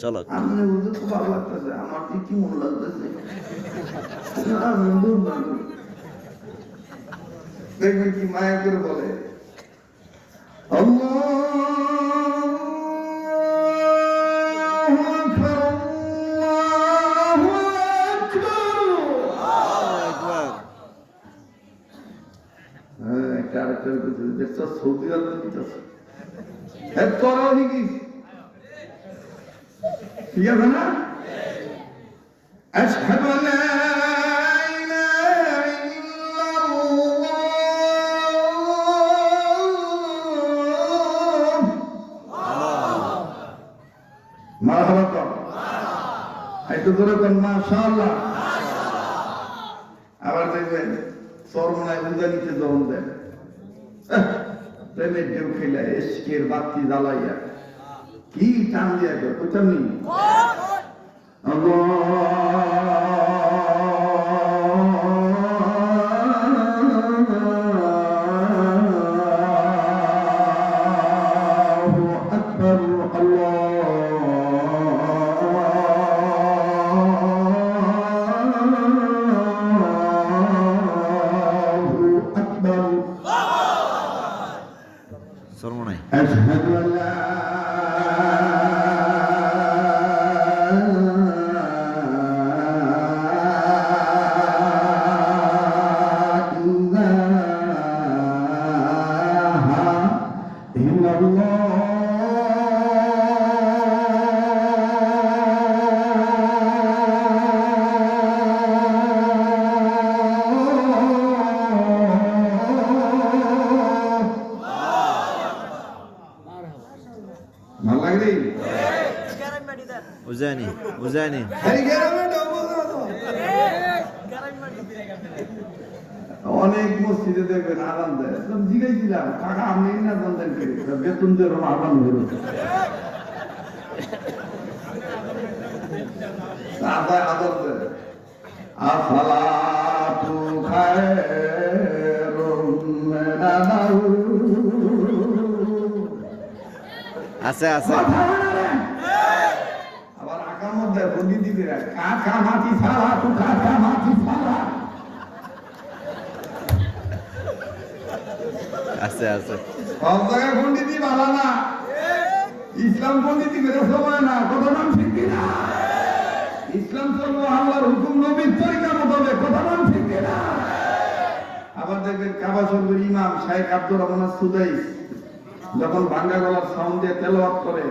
চালাক আপনি বুঝতে খুব ভালো আমার ঠিক কি মন লাগতেছে। দেখবেন কি মায়া করে বলে। একটা আরেকটা দেখছ সৌদি আরবে নিতেছে করাও নাকি ঠিক আছে আচ্ছা মারহাবা কর একটু ধরে কর মাশাআল্লাহ। আবার দেখবেন সরমনায় উদানিতে দম দেন। প্রেমের ঢেউ খেলে এসকের বাতি জ্বালাইয়া। কি টান দিয়া কোথাও নেই أشهد أن لا ভালো লাগলি উজানি উজানি তো। অনেক মসজিদে দেখবেন আরাম দেয়। জিজ্ঞাসিলাম কাকা আপনি না জানতেন বেতন দিয়ে আরাম আদায় আদর দেয়। খায়রুম মিনান নাউম আছে আছে। আবার আকার মধ্যে বন্দি দিবে কাকা মাটি তু কাকা মাটি আছে আছে। সব জায়গায় ভালো না। ইসলাম পন্ডিতি বেরো সময় না কত নাম ঠিক কিনা? ইসলাম চলবো আল্লাহর হুকুম নবীর তরিকা মোতাবেক কত নাম ঠিক কিনা? আবার দেখবেন কাবা শরীফের ইমাম শাহেখ আব্দুর রহমান সুদাইস যখন ভাঙ্গা গলার সাউন্ড দিয়ে তেলাওয়াত করে